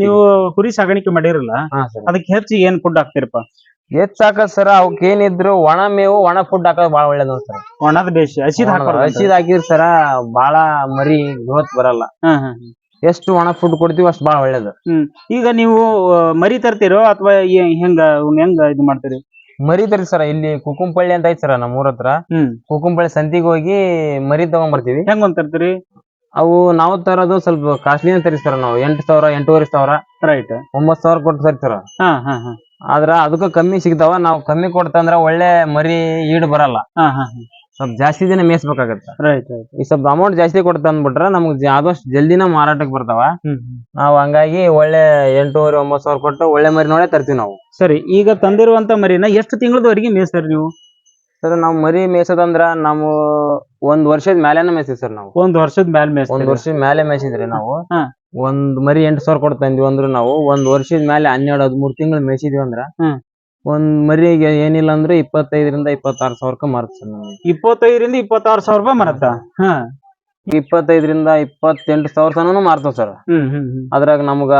ನೀವು ಕುರಿ ಸಾಗಾಣಿಕೆ ಮಾಡಿರಲ್ಲ ಹಾ ಸರ್. ಅದಕ್ಕೆ ಹೆಚ್ಚು ಏನ್ ಫುಡ್ ಹಾಕ್ತಿರಪ್ಪ? ಹೆಚ್ಚಾಕ ಸರ್ ಅವಕ್ ಏನಿದ್ರು ಒಣ ಮೇವು ಒಣ ಫುಡ್ ಹಾಕೋದ್ ಬಾಳ ಒಳ್ಳೇದ ಸರ್ ಒಣದ ಬೇಸಿ ಹಸಿದ್ ಹಾಕೋದು ಹಸಿದ್ ಹಾಕಿದ್ರ ಸರ ಬಾಳ ಮರಿ ಗ್ರೋತ್ ಬರಲ್ಲ. ಎಷ್ಟು ಒಣ ಫುಡ್ ಕೊಡ್ತೀವಿ ಅಷ್ಟು ಬಾಳ ಒಳ್ಳೇದು. ಹ್ಮ್. ಈಗ ನೀವು ಮರಿ ತರ್ತೀರೋ ಅಥವಾ ಹೆಂಗ ಹೆಂಗ ಇದು ಮಾಡ್ತೀರಿ? ಮರಿ ತರಿ ಸರ ಇಲ್ಲಿ ಕುಕುಂಪಳ್ಳಿ ಅಂತ ಐತಿ ಸರ ನಮ್ಮ ಊರ ಹತ್ರ. ಹ್ಮ್. ಕುಕುಂಪಳ್ಳಿ ಸಂತಿಗೆ ಹೋಗಿ ಮರಿ ತಗೊಂಡ್ ಬರ್ತೀವಿ ಹೆಂಗ್ ಒಂದ್ ತರ್ತೀರಿ? ಅವು ನಾವು ತರೋದು ಸ್ವಲ್ಪ ಕಾಸ್ಟ್ಲಿ ತರಿಸ್ತಾರ ನಾವ್. ಎಂಟು ಸಾವಿರ ಎಂಟೂವರೆ ಸಾವಿರ. ರೈಟ್ ಒಂಬತ್ ಸಾವಿರ ಕೊಟ್ಟು ತರ್ತಾರ ಹಾ ಹಾ ಹಾ. ಆದ್ರ ಅದಕ್ಕ ಕಮ್ಮಿ ಸಿಗ್ತಾವ. ನಾವು ಕಮ್ಮಿ ಕೊಡ್ತಂದ್ರ ಒಳ್ಳೆ ಮರಿ ಈಡ್ ಬರಲ್ಲ. ಹಾ ಹಾ ಸ್ವಲ್ಪ ಜಾಸ್ತಿ ದಿನ ಮೇಯಿಸ್ಬೇಕಾಗತ್ತ. ರೈಟ್ ರೈಟ್ ಈ ಸ್ವಲ್ಪ ಅಮೌಂಟ್ ಜಾಸ್ತಿ ಕೊಟ್ಟು ಅಂದ್ಬಿಟ್ರ ನಮ್ಗೆ ಆದಷ್ಟು ಜಲ್ದಿನ ಮಾರಾಟಕ್ಕೆ ಬರ್ತಾವ. ನಾವು ಹಂಗಾಗಿ ಒಳ್ಳೆ ಎಂಟೂವರೆ ಒಂಬತ್ತು ಸಾವಿರ ಕೊಟ್ಟು ಒಳ್ಳೆ ಮರಿ ನೋಡೇ ತರ್ತೀವಿ ನಾವು. ಸರಿ ಈಗ ತಂದಿರುವಂತ ಮರಿನ ಎಷ್ಟು ತಿಂಗಳದವರೆಗೆ ಮೇಯಿಸ್ತಾರೆ ನೀವು? ಸರ್ ನಾವು ಮರಿ ಮೇಯ್ಸೋದಂದ್ರ ನಾವು ಒಂದ್ ವರ್ಷದ ಮ್ಯಾಲೇನ ಮೇಯ್ಸಿವಿ ಸರ್ ನಾವು. ಒಂದ್ ವರ್ಷದ ಮೇಲೆ ಒಂದ್ ವರ್ಷದ ಮೇಲೆ ಮೇಯ್ಸಿದ್ರಿ ನಾವು. ಹಾ. ಒಂದ್ ಮರಿ ಎಂಟ್ ಸಾವಿರ ಕೊಟ್ಟು ತಂದ್ವಿ ಅಂದ್ರ ನಾವು. ಒಂದ್ ವರ್ಷದ ಮೇಲೆ ಹನ್ನೆರಡು ಹದಿಮೂರು ತಿಂಗಳು ಮೇಯ್ಸಿದ್ವಿ ಅಂದ್ರ ಹ್ಮ್. ಒಂದ್ ಮರಿಗೆ ಏನಿಲ್ಲ ಅಂದ್ರೆ ಇಪ್ಪತ್ತೈದರಿಂದ ಇಪ್ಪತ್ತಾರು ಸಾವಿರಕ್ಕೆ ಮಾರುತ್ತೆ ಸರ್ ನಾವು ಇಪ್ಪತ್ತೈದರಿಂದ ಇಪ್ಪತ್ತಾರು ಸಾವಿರ ರೂಪಾಯಿ ಮರತ್ತ? ಹಾ. ಇಪ್ಪತ್ತೈದರಿಂದ ಇಪ್ಪತ್ತೆಂಟು ಸಾವಿರ ತನ ಮಾರ್ತಾವ ಸರ್. ಹ್ಮ್ ಹ್ಮ್ ಹ್ಮ್. ಅದ್ರಾಗ ನಮ್ಗ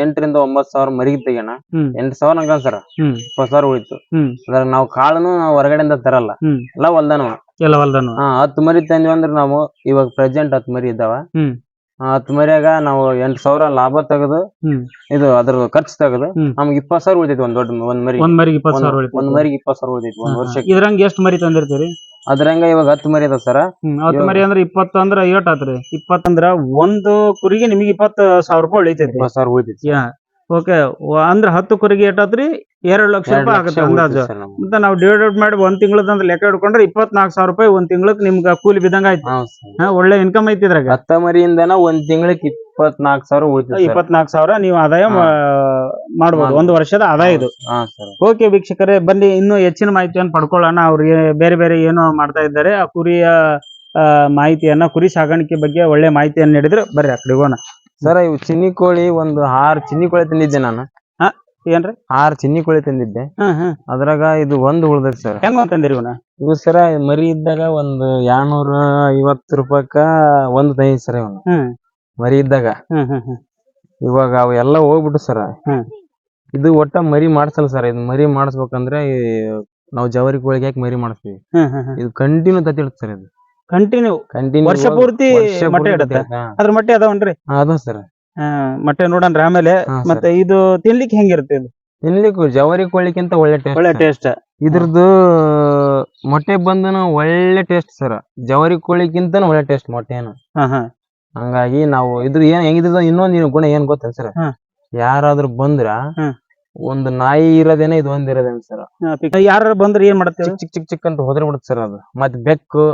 ಎಂಟರಿಂದ ಒಂಬತ್ ಸಾವಿರ ಮರಿಗೆ ತೆಗೋಣ ಹ್ಮ್. ಎಂಟು ಸಾವಿರ ಅಂಗ ಸರ್. ಹ್ಮ್. ಇಪ್ಪತ್ತು ಸಾವಿರ ಉಳಿತು. ಹ್ಮ್. ಅದ್ರಾಗ ನಾವು ಕಾಳನು ನಾವು ಹೊರಗಡೆಯಿಂದ ತರಲ್ಲ. ಹ್ಮ್. ಎಲ್ಲ ಹೊಲ್ದಾನವ. ಎಲ್ಲ ಹೊಲ್ದನು ಹಾ ಹತ್ತು ಮರಿ ತಂದ್ವಿ ಅಂದ್ರೆ ನಾವು ಇವಾಗ ಪ್ರೆಸೆಂಟ್ ಹತ್ತು ಮರಿ ಇದ್ದಾವ. ಹ್ಮ್. ಆ ಹತ್ತು ಮರಿಯಾಗ ನಾವು ಎಂಟು ಸಾವಿರ ಲಾಭ ತೆಗೆದು ಹ್ಮ್. ಇದು ಅದ್ರ ಖರ್ಚು ತೆಗೆದು ಹ್ಮ್. ನಮ್ಗೆ ಇಪ್ಪತ್ತು ಸಾವಿರ ಉಳಿತೈತಿ ಒಂದ್ ದೊಡ್ಡ ಒಂದ್ ಮರಿ. ಒಂದ್ ಮರಿಗೆ ಇಪ್ಪತ್ತು ಸಾವಿರ ಒಂದ್- ಮರಿಗೆ ಇಪ್ಪತ್ತು ಸಾವಿರ ಉಳಿತೈತಿ ಒಂದ್ ವರ್ಷಕ್ಕೆ. ಇದ್ರಂಗ ಎಷ್ಟ್ ಮರಿ ತಂದಿರ್ತೀರಿ? ಅದ್ರಂಗ ಇವಾಗ ಹತ್ತು ಮರಿ ಅದ ಸರ? ಹತ್ತು ಮರಿ ಅಂದ್ರೆ ಇಪ್ಪತ್ತು ಅಂದ್ರ ಏಟ್ ಆತ್ರಿ. ಇಪ್ಪತ್ತಂದ್ರ ಒಂದು ಕುರಿಗೆ ನಿಮಗೆ ಇಪ್ಪತ್ತು ಸಾವಿರ ರೂಪಾಯಿ ಉಳಿತೈತಿ ಇಪ್ಪತ್ತು ಸಾವಿರ ಉಳಿತೈತಿ ಓಕೆ. ಅಂದ್ರ ಹತ್ತು ಕುರಿಗೆ ಏಟಾತ್ರಿ ಎರಡು ಲಕ್ಷ ರೂಪಾಯಿ ಆಗುತ್ತೆ ಅಂದಾಜು. ಅಂತ ಮತ್ತೆ ನಾವು ಡಿವೈಡ್ ಮಾಡಿ ಒಂದ್ ತಿಂಗಳದಂತ ಲೆಕ್ಕ ಹಿಡ್ಕೊಂಡ್ರೆ ಇಪ್ಪತ್ನಾಲ್ಕು ಸಾವಿರ ರೂಪಾಯಿ ಒಂದ್ ತಿಂಗಳಕ್ ನಿಮ್ಗೆ ಕೂಲಿ ಬಿದ್ದಂಗ ಆಯ್ತು. ಒಳ್ಳೆ ಇನ್ಕಮ್ ಐತಿ ಇದ್ರಾಗ. ಹತ್ತ ಮರಿಯಿಂದನ ಒಂದ್ ತಿಂಗಳಿಗೆ ಇಪ್ಪತ್ನಾಲ್ಕು ಸಾವಿರ ಇಪ್ಪತ್ನಾಕ್. ಇಪ್ಪತ್ನಾಲ್ಕು ಸಾವಿರ ನೀವು ಆದಾಯ. ಮಾಡಬಹುದು. ಒಂದು ವರ್ಷದ ಆದಾಯ ಇದು. ಓಕೆ ವೀಕ್ಷಕರೇ ಬನ್ನಿ ಇನ್ನೂ ಹೆಚ್ಚಿನ ಮಾಹಿತಿಯನ್ನು ಪಡ್ಕೊಳ್ಳೋಣ. ಅವ್ರಿಗೆ ಬೇರೆ ಬೇರೆ ಏನು ಮಾಡ್ತಾ ಇದ್ದಾರೆ. ಆ ಕುರಿಯ ಮಾಹಿತಿಯನ್ನ ಕುರಿ ಸಾಗಾಣಿಕೆ ಬಗ್ಗೆ ಒಳ್ಳೆ ಮಾಹಿತಿಯನ್ನು ನೀಡಿದ್ರೆ ಬರ್ರಿ ಆ ಕಡೆ ಹೋಗೋಣ. ಸರ್ ಇವು ಚಿನ್ನಿ ಕೋಳಿ ಒಂದು ಆರು ಚಿನ್ನಿ ಕೋಳಿ ತಂದಿದ್ದೆ ನಾನು. ಏನ್ರಿ? ಆರು ಚಿನ್ನಿ ಕೋಳಿ ತಂದಿದ್ದೆ. ಅದ್ರಾಗ ಇದು ಒಂದು ಉಳ್ದೈತಿ ಸರ್. ಹೆಂಗ್ ತಂದಿರಿ ಇವನ ಇವ್ ಸರ ಮರಿ ಇದ್ದಾಗ ಒಂದು ಎರಡ್ನೂರ ಐವತ್ತು ರೂಪಾಯಕ್ಕ ಒಂದು ತಂದಿದ್ ಸರ್ ಇವನು ಹ್ಮ್. ಮರಿ ಇದ್ದಾಗ. ಹ್ಮ್ ಹ್ಮ್ ಹ್ಮ್. ಇವಾಗ ಅವು ಎಲ್ಲ ಹೋಗ್ಬಿಟ್ಟು ಸರ್. ಹ್ಮ್. ಇದು ಒಟ್ಟ ಮರಿ ಮಾಡ್ಸಲ್ಲ ಸರ್. ಇದು ಮರಿ ಮಾಡಿಸ್ಬೇಕಂದ್ರೆ ನಾವು ಜವರಿ ಕೋಳಿಗೆ ಯಾಕೆ ಮರಿ ಮಾಡಿಸ್ತೀವಿ? ಹ್ಮ್ ಹ್ಮ್ ಹ್ಮ್. ಇದು ಕಂಟಿನ್ಯೂ ತತ್ತಿಡುತ್ತೆ ಸರ್ ಇದು. ಕಂಟಿನ್ಯೂ ಕಂಟಿನ್ಯೂ ವರ್ಷ ಪೂರ್ತಿ ಮೊಟ್ಟೆ ಇಡುತ್ತೆ. ಅದ್ರ ಮೊಟ್ಟೆ ಅದಾವನ್ರಿ ಅದ ಸರ್. ಆ, ಮೊಟ್ಟೆ ನೋಡನ್ರಿ ಆಮೇಲೆ. ಮತ್ತೆ ಇದು ತಿನ್ಲಿಕ್ಕೆ ಹೆಂಗಿರುತ್ತೆ ಇದು? ತಿನ್ಲಿಕ್ಕೂ ಜವರಿ ಕೋಳಿಕ್ಕಿಂತ ಒಳ್ಳೆ ಟೇಸ್ಟ್ ಒಳ್ಳೆ ಟೇಸ್ಟ್. ಇದ್ರದ್ದು ಮೊಟ್ಟೆ ಬಂದನ ಒಳ್ಳೆ ಟೇಸ್ಟ್ ಸರ್. ಜವರಿ ಕೋಳಿಕ್ಕಿಂತ ಒಳ್ಳೆ ಟೇಸ್ಟ್ ಮೊಟ್ಟೆನ. ಹಾ ಹಾ. ಹಂಗಾಗಿ ನಾವು ಇದ್ರ ಏನ್ ಹೆಂಗಿದ್ರ ಇನ್ನೊಂದ್ ಏನ್ ಗುಣ ಏನ್ ಗೊತ್ತೇನ್ ಸರ್ ಯಾರಾದ್ರು ಯಾರಾದ್ರೂ ಬಂದ್ರ. ಒಂದು ನಾಯಿ ಇರೋದೇನೆ ಇದು ಒಂದ್ ಇರೋದೇನ್ ಸರ್ ಯಾರು ಬಂದ್ರೆ ಏನ್ ಮಾಡ್ತೇವೆ ಚಿಕ್ ಚಿಕ್ ಚಿಕ್ ಚಿಕ್ ಅಂತ ಹೋದ್ರೆ ಬಿಡುತ್ತೆ ಸರ್ ಅದು ಮತ್ ಬೆಕ್ಕು.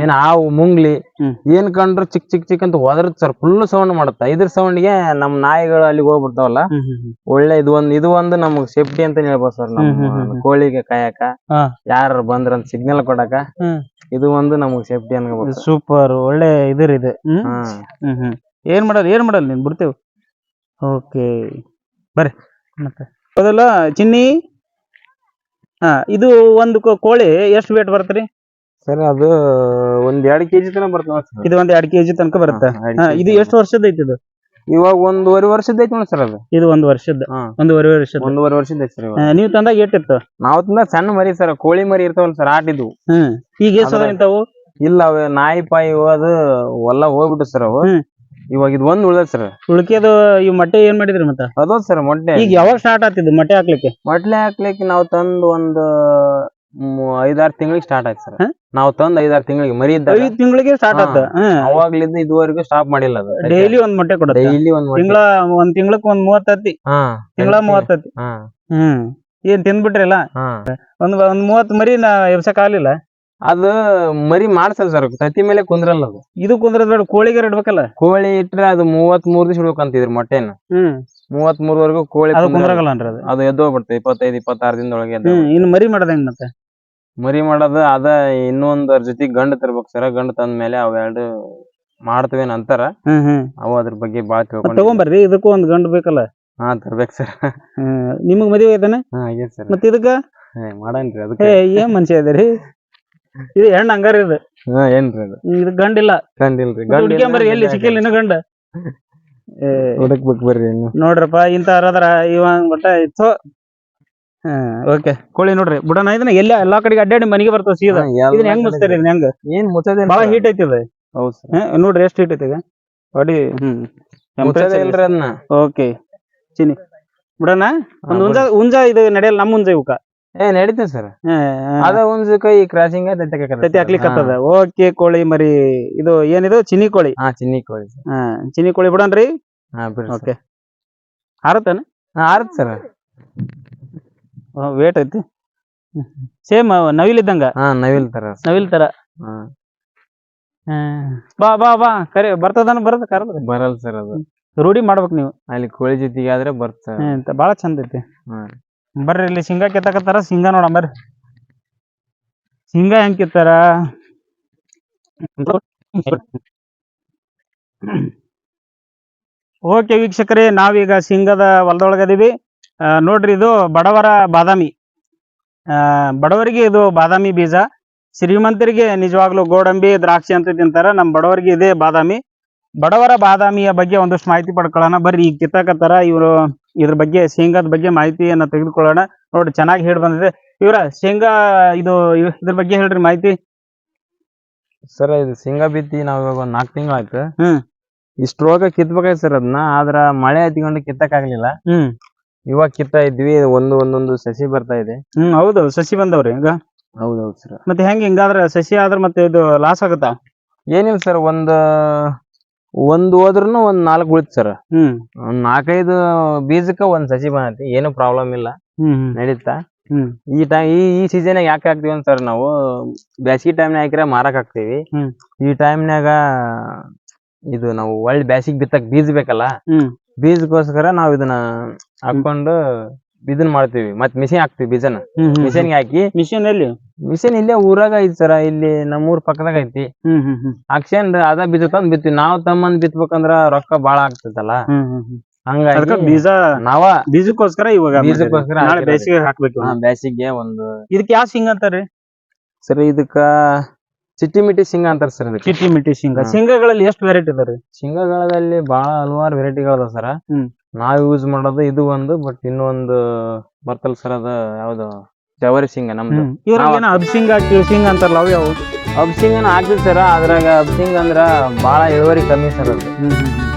ಏನ್ ಹಾವು ಮುಂಗ್ಲಿ. ಏನ್ ಕಂಡ್ರು ಚಿಕ್ ಚಿಕ್ ಚಿಕ್ ಅಂತ ಹೋದ್ರತ್ ಸರ್ ಫುಲ್ ಸೌಂಡ್ ಮಾಡುತ್ತ. ಇದ್ರ ಸೌಂಡ್ಗೆ ನಮ್ ನಾಯಿಗಳು ಅಲ್ಲಿಗೆ ಹೋಗ್ಬಿಡ್ತಾವಲ್ಲ. ಒಳ್ಳೆ ಇದು ಒಂದ್ ಇದು ಒಂದು ನಮಗ್ ಸೇಫ್ಟಿ ಅಂತ ಹೇಳ್ಬೋದು ಸರ್ ನಮ್ಮ ಕೋಳಿಗೆ ಕಾಯಕ. ಯಾರು ಬಂದ್ರ ಅಂತ ಸಿಗ್ನಲ್ ಕೊಡಕ. ಇದು ಒಂದು ನಮಗ್ ಸೇಫ್ಟಿ ಅನ್ಕೋಬೇಕು ಸೂಪರ್ ಒಳ್ಳೆ ಇದ್ರ ಇದೆ. ಏನ್ ಮಾಡಲ್ಲ ಏನ್ ಮಾಡಲ್ಲ ನೀನ್? ಬಿಡ್ತೇವೆ. ಓಕೆ. ಬರ್ರಿ. ಮತ್ತೆ. ಹೌದಲ್ಲ ಚಿನ್ನಿ. ಹಾ ಇದು ಒಂದು ಕೋಳಿ ಎಷ್ಟು ವೇಟ್ ಬರ್ತರಿ? ಸರ್ ಅದು ಒಂದ್ ಎರಡ್ ಕೆಜಿ ತನಕ ಬರ್ತಾವ ಸರ್ ಇದು ಒಂದ್ ಎರಡ್ ಕೆಜಿ ತನಕ ಬರುತ್ತೆ. ಹಾ, ಇದು ಎಷ್ಟು ವರ್ಷದ ಐತಿ ಇದು? ಇವಾಗ ಒಂದೂವರೆ ವರ್ಷದ ಐತಿ ನೋಡಿ ಸರ್ ಅದು. ಇದು ಒಂದ್ ವರ್ಷದ ಹಾ. ಒಂದೂವರೆ ವರ್ಷದ ಒಂದೂವರೆ ವರ್ಷದ ಐತಿ ಸರ್ ಇವಾಗ. ನೀವು ತಂದಾಗ ಎಷ್ಟಿತ್ತು ನಾವು ತಿಂದ ಸಣ್ಣ ಮರಿ ಸರ್ ಕೋಳಿ ಮರಿ ಇರ್ತಾವಲ್ಲ ಸರ್ ಆಟಿದ್ವು ಹ್ಮ್. ಈಗ ಎಷ್ಟು ಇಂತಾವು ಇಲ್ಲ ಅವ ನಾಯಿ ಪಾಯಿ ಅದು ಎಲ್ಲ ಹೋಗ್ಬಿಟ್ಟು ಸರ್ ಅವು. ಹ್ಮ್. ಇವಾಗ ಇದು ಒಂದ್ ಉಳ್ದ ಸರ್ ಉಳ್ಕೆದು ಈ ಮೊಟ್ಟೆ ಏನ್ ಮಾಡಿದ್ರಿ ಮತ್ತ? ಅದೋ ಸರ್ ಮೊಟ್ಟೆ. ಈಗ ಯಾವಾಗ ಸ್ಟಾರ್ಟ್ ಆಗ್ತಿದ್ದು ಮೊಟ್ಟೆ ಹಾಕ್ಲಿಕ್ಕೆ? ಮೊಟ್ಟೆ ಹಾಕ್ಲಿಕ್ಕೆ ನಾವು ತಂದು ಒಂದು ಐದಾರು ತಿಂಗಳಿಗೆ ಸ್ಟಾರ್ಟ್ ಆಯ್ತು ಸರ್? ನಾವು ತಂದ್ ಐದಾರು ತಿಂಗಳಿಗೆ ಮರಿ ಇದ್ದ ಐದ್ ತಿಂಗಳಿಗೆ ಸ್ಟಾರ್ಟ್ ಆಯ್ತು ಆತ ಅವಾಗ್ಲಿಂದ ಇದುವರೆಗೂ ಸ್ಟಾಪ್ ಮಾಡಿಲ್ಲ ಅದು ಡೈಲಿ ಒಂದ್ ಮೊಟ್ಟೆ ಕೊಡ ಡೈಲಿ ಒಂದ್. ತಿಂಗಳ ಒಂದ್ ತಿಂಗಳಕ್ ಒಂದ್ ಮೂವತ್ತತ್ತಿ ತಿಂಗಳ ಮೂವತ್ತತ್ತಿ ಹ್ಮ್. ಏನ್ ತಿಂದ್ಬಿಟ್ರಲ್ಲ? ಒಂದ್ ಒಂದ್ ಮೂವತ್ ಮರಿ ನಾ ಎಬ್ಸಕ್ ಆಗ್ಲಿಲ್ಲ. ಅದು ಮರಿ ಮಾಡ್ಸಲ್ಲ ಸರ್ ತತ್ತಿ ಮೇಲೆ ಕುಂದ್ರಲ್ಲ ಅದು. ಇದು ಕುಂದ್ರದ ಕೋಳಿಗೆ ಇಡ್ಬೇಕಲ್ಲ? ಕೋಳಿ ಇಟ್ರೆ ಅದು ಮೂವತ್ ಮೂರ್ ದಿವಸ ಇಡ್ಬೇಕಂತಿದ್ರು ಮೊಟ್ಟೆನ. ಹ್ಮ್. ಮೂವತ್ ಮೂರ್ವರೆಗೂ ಕೋಳಿ ಅದು ಕುಂದ್ರಗಲ್ಲ ಅದು. ಅದು ಎದ್ದು ಹೋಗ್ಬಿಡುತ್ತೆ ಇಪ್ಪತ್ತೈದು ಇಪ್ಪತ್ತಾರು ದಿನದೊಳಗೆ ಇನ್ನು ಮರಿ ಮಾಡೋದ್ ಹೆಂಗ್ ಮತ್ತೆ? ಮರಿ ಮಾಡೋದು ಅದ ಇನ್ನೊಂದರ ಜೊತೆ ಗಂಡ ತರ್ಬೇಕು ಸರ್. ಗಂಡ ತಂದ ಮೇಲೆ ಅವೆರಡು ಮಾಡ್ತವೇನ್ ಅಂತಾರ ಅವ ಹ್ಮ್. ಅವು ಅದ್ರ ಬಗ್ಗೆ ಬಾಳ ಮತ್ತ್ ತಿಳ್ಕೊಂಡು ತಗೊಂಬರ್ರಿ ಇದಕ್ಕೂ ಒಂದ್ ಗಂಡ ಬೇಕಲ್ಲ? ಹಾ ತರ್ಬೇಕು ಸರ್. ಹ್ಮ್ ನಿಮಗ್ ಮದುವೆ ಐತಾನೆ ಮತ್ತ ಆಗೈತೆ ಸರ್. ಮತ್ ಇದಕ್ಕ? ಮಾಡನ್ರಿ ಏ ಅದಕ್ಕೆ? ಏನ್ ಮನುಷ್ಯ ಇದೀರಿ ಇದು ಹೆಣ್ಣ ಹಂಗಾರ ಇದು. ಹಾ ಏನ್ರಿ ಅದು? ಇದು ಗಂಡಿಲ್ಲ ಗಂಡಿಲ್ರಿ ಹುಡ್ಕ್ಯಾಂಬರ್ರಿ ಎಲ್ಲಿ ಸಿಕ್ಕಿಲ್ಲ ಇನ್ನು ಗಂಡ? ಹುಡುಕ್ಬೇಕು ಬರ್ರಿ ಇನ್ನು. ನೋಡ್ರಪ್ಪ ಇಂತ ಅರದ್ರ ಇವ ಬಟ್ಟ ಹಾ ಓಕೆ ಕೋಳಿ ನೋಡ್ರಿ ಬುಡನ ಇದನ್ನ ಎಲ್ಲ ಎಲ್ಲಾ ಕಡೆಗೆ ಅಡ್ಡಾಡಿ ಮನೆಗೆ ಬರ್ತಾವ ಸೀದಾ. ಇದನ್ನ ಹೆಂಗ್ ಮುಚ್ತಾರೆ ಇದನ್ನ ಹೆಂಗ್? ಏನ್ ಮುಚ್ಚೋದೇ ಬಹಳ ಹೀಟ್ ಐತಿ ಇದು ಹೌದ್ ಸರ್. ನೋಡ್ರಿ ಎಷ್ಟು ಹೀಟ್ ಐತಿ ಈಗ? ಬಾಡಿ ಹ್ಮ್. ಇಲ್ರಿ ಅದನ್ನ. ಓಕೆ ಚಿನಿ. ಬಿಡೋಣ? ಒಂದು ಹುಂಜಾ ಉಂಜ ಇದು ನಡೆಯಲ್ಲ ನಮ್ಮ ಉಂಜ ಇವಕ್ಕ ಏ ನಡೀತೇವೆ ಸರ್. ಅದ ಉಂಜ ಕೈ ಕ್ರಾಸಿಂಗ್ ತತ್ತಿ ಓಕೆ ಕೋಳಿ ಮರಿ. ಇದು ಏನಿದು? ಚಿನಿ ಕೋಳಿ. ಹಾ ಚಿನ್ನಿ ಕೋಳಿ ಹಾ ಚಿನಿ ಕೋಳಿ ಬಿಡನ್ರಿ ಹಾ ಓಕೆ ಹಾರತ್ತನ? ಹಾ ಆರತ್ ಸರ್. ವೇಟ್ ಐತಿ. ಸೇಮ್ ನವಿಲ್ ಇದ್ದಂಗ? ಹಾ ನವಿಲ್ ತರ. ನವಿಲ್ ತರ? ಹಾ. ಬಾ ಬಾ ಬಾ ಕರೆ ಬರ್ತದನ ಬರದ ಕರದ ಬರಲ್ ಸರ್ ಅದು. ರೂಢಿ ಮಾಡ್ಬೇಕು ನೀವು. ಅಲ್ಲಿ ಕೋಳಿ ಜೊತೆಗೆ ಆದ್ರೆ ಬರ್ತ ಬಾಳ ಚಂದ ಐತಿ. ಬರ್ರಿ ಇಲ್ಲಿ ಶೇಂಗಾ ಕೆತ್ತಕತ್ತಾರ ಶೇಂಗಾ ನೋಡ ಬರ್ರಿ. ಶೇಂಗಾ ಹೆಂಗ್ ಕೆತ್ತಾರ? ಓಕೆ ವೀಕ್ಷಕರೇ ನಾವೀಗ ಶೇಂಗಾದ ಹೊಲದೊಳಗದೀವಿ ನೋಡ್ರಿ ಇದು ಬಡವರ ಬಾದಾಮಿ. ಆ, ಬಡವರಿಗೆ ಇದು ಬಾದಾಮಿ ಬೀಜ. ಶ್ರೀಮಂತರಿಗೆ ನಿಜವಾಗ್ಲೂ ಗೋಡಂಬಿ ದ್ರಾಕ್ಷಿ ಅಂತ ತಿಂತಾರೆ. ನಮ್ ಬಡವರಿಗೆ ಇದೆ ಬಾದಾಮಿ. ಬಡವರ ಬಾದಾಮಿಯ ಬಗ್ಗೆ ಒಂದಷ್ಟು ಮಾಹಿತಿ ಪಡ್ಕೊಳ್ಳೋಣ. ಬರ್ರಿ ಈಗ ಕಿತ್ತಾಕತ್ತಾರ. ಇವರು ಇದ್ರ ಬಗ್ಗೆ ಶೇಂಗಾದ ಬಗ್ಗೆ ಮಾಹಿತಿಯನ್ನ ತೆಗೆದುಕೊಳ್ಳೋಣ. ನೋಡ್ರಿ ಚೆನ್ನಾಗಿ ಹೇಳಿ ಬಂದಿದೆ. ಇವರ ಶೇಂಗಾ ಇದು ಇದ್ರ ಬಗ್ಗೆ ಹೇಳ್ರಿ ಮಾಹಿತಿ. ಸರ್ ಇದು ಶೇಂಗಾ ಬಿತ್ತಿ ನಾವ್ ಇವಾಗ ಒಂದ್ ನಾಲ್ಕು ತಿಂಗಳಾಯ್ತು ಹ್ಮ್. ಇಷ್ಟ್ರೊಳಗ ಕಿತ್ಬೇಕಾಯ್ತು ಸರ್ ಅದನ್ನ ಆದ್ರ ಮಳೆ ಹತ್ಕೊಂಡು ಕಿತ್ತಕ್ ಆಗ್ಲಿಲ್ಲ. ಹ್ಮ್. ಇವಾಗ ಕಿತ್ತಾ ಇದ್ವಿ ಒಂದು ಒಂದೊಂದು ಸಸಿ ಬರ್ತಾ ಇದೆ. ಹ್ಮ್ ಹೌದು ಸಸಿ ಬಂದವ್ರಿ ಈಗ. ಹೌದೌದು ಸರ್ ಮತ್ತೆ ಹೆಂಗ್ ಹಿಂಗಾದ್ರ ಸಸಿ ಆದ್ರ ಮತ್ತೆ ಇದು ಲಾಸ್ ಆಗುತ್ತಾ? ಏನಿಲ್ಲ ಸರ್ ಒಂದ್ ಒಂದ್ ಹೋದ್ರುನು ಒಂದ್ ನಾಲ್ಕು ಉಳಿತು ಸರ್ ಹ್ಮ್. ಒಂದ್ ನಾಲ್ಕೈದು ಬೀಜಕ್ಕ ಒಂದ್ ಸಸಿ ಬಂದೈತಿ ಏನು ಪ್ರಾಬ್ಲಮ್ ಇಲ್ಲ. ಹ್ಮ್ ನಡೀತಾ. ಹ್ಮ್. ಈ ಟೈಮ್ ಈ ಈ ಸೀಸನ್ ಯಾಕೆ ಹಾಕ್ತಿವಿ ಅಂತ ಸರ್ ನಾವು ಬ್ಯಾಸಿಗೆ ಟೈಮ್ನಾಗ ಹಾಕಿರ ಮಾರಕ್ ಹಾಕ್ತಿವಿ. ಹ್ಮ್. ಈ ಟೈಮ್ನಾಗ ಇದು ನಾವು ಒಳ್ಳೆ ಬ್ಯಾಸಿಗೆ ಬಿತ್ತಕ್ ಬೀಜ ಬೇಕಲ್ಲ ಹ್ಮ್. ಬೀಜಕ್ಕೋಸ್ಕರ ನಾವ್ ಇದನ್ನ ಹಾಕೊಂಡು ಇದನ್ ಮಾಡ್ತೀವಿ. ಮತ್ ಮಿಷಿನ್ ಹಾಕ್ತಿವಿ ಬೀಜನ. ಮಿಷಿನ್ ಹಾಕಿ ಮಿಷಿನ್ ಎಲ್ಲಿ? ಮಿಷಿನ್ ಇಲ್ಲೇ ಊರಾಗ ಐತಿ ಸರ. ಇಲ್ಲಿ ನಮ್ಮೂರ್ ಪಕ್ಕದಾಗ ಐತಿ. ಹ್ಮ್ ಹ್ಮ್ ಹ್ಮ್. ಹಾಕ್ಸ್ಕೊಂಡ್ ಅದ ಬೀಜ ತಂದ್ ಬಿತ್ತೀವಿ. ನಾವ್ ತಮ್ಮಂದ್ ಬಿತ್ಬೇಕಂದ್ರ ರೊಕ್ಕ ಬಾಳ ಆಗ್ತೈತಲ್ಲ. ಹ್ಮ್ ಹ್ಮ್ ಹ್ಮ್. ಹಂಗಾಗಿ ಅದಕ್ಕ ಬೀಜ ನಾವ ಬೀಜಕ್ಕೋಸ್ಕರ ಇವಾಗ ಬೀಜಕ್ಕೋಸ್ಕರ ನಾಳೆ ಹಾಕಿರೋದು. ಬೇಸಿಗೆ ಹಾಕ್ಬೇಕು. ಹಾ, ಬ್ಯಾಸಿಗೆ ಒಂದು ಇದಕ್ಕೆ ಯಾವ ಹಿಂಗ್ ಅಂತಾರ್ರಿ? ಸರಿ ಇದಕ್ಕ ಚಿಟ್ಟಿ ಮಿಟ್ಟಿ ಶೇಂಗಾ ಅಂತಾರ ಸರ್ ಇದಕ್ಕೆ. ಚಿಟ್ಟಿ ಮಿಟ್ಟಿ ಶೇಂಗಾ. ಹಾ. ಶೇಂಗಾಗಳಲ್ಲಿ ಎಷ್ಟು ವೆರೈಟಿ ಇದಾವ್ರಿ ಶೇಂಗಾಗಳಲ್ಲಿ ಬಹಳ ಹಲವಾರು ವೆರೈಟಿಗಳದ ಸರ. ಹ್ಮ್. ನಾವ್ ಯೂಸ್ ಮಾಡೋದು ಇದು ಒಂದು ಬಟ್ ಇನ್ನೊಂದು ಬರ್ತಲ್ ಸರ್ ಅದ ಯಾವ್ದು? ಜವರಿ ಶೇಂಗಾ ನಮ್ದು. ಇವ್ರಾಗ ನಾವ್- ಏನ ಅಬ್ಸಿಂಗ ಕಿಳ್ಸಿಂಗ ಅಂತಾರಲ್ಲ ಅವು ಯಾವ ಹಾಕ್ತಿವಿ ಸರ್ ಅದ್ರಾಗ ಅಬ್ಸಿಂಗ್ ಅಂದ್ರ ಬಹಳ ಇಳುವರಿ ಕಮ್ಮಿ ಸರ್ ಅದು.